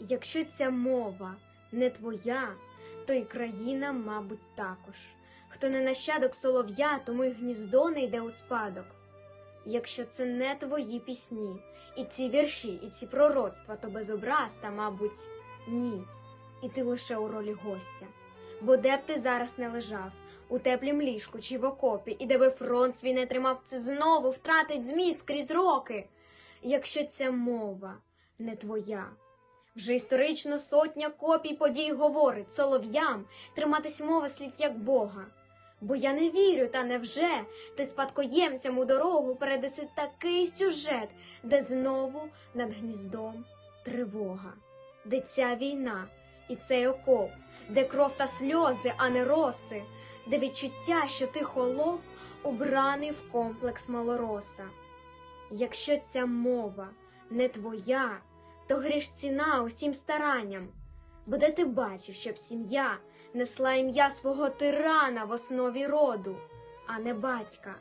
Якщо ця мова не твоя, то й країна, мабуть, також. Хто не нащадок солов'я, тому й гніздо не йде у спадок. Якщо це не твої пісні, і ці вірші, і ці пророцтва, то без образ, та, мабуть, ні. І ти лише у ролі гостя. Бо де б ти зараз не лежав, у теплім ліжку чи в окопі, і де би фронт свій не тримав, це знову втратить зміст крізь роки. Якщо ця мова не твоя. Вже історично сотня копій подій говорить солов'ям триматись мови слід як Бога. Бо я не вірю, та невже ти спадкоємцям у дорогу передаси такий сюжет, де знову над гніздом тривога, де ця війна і цей окоп, де кров та сльози, а не роси, де відчуття, що ти холоп, убраний в комплекс малороса. Якщо ця мова не твоя, то гріш ціна усім старанням, бо де ти бачив, щоб сім'я несла ім'я свого тирана в основі роду, а не батька.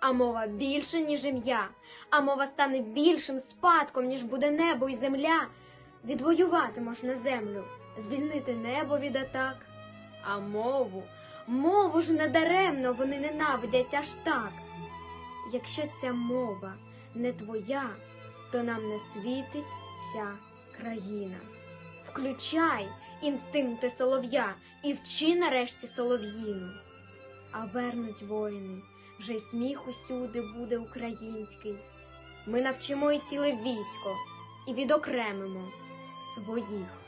А мова більше, ніж ім'я, а мова стане більшим спадком, ніж буде небо і земля. Відвоювати можна землю, звільнити небо від атак, а мову, мову ж недаремно вони ненавидять аж так. Якщо ця мова не твоя, то нам не світить ця країна. Включай інстинкти солов'я і вчи нарешті солов'їну. А вернуть воїни, вже й сміх усюди буде український. Ми навчимо і ціле військо, і відокремимо своїх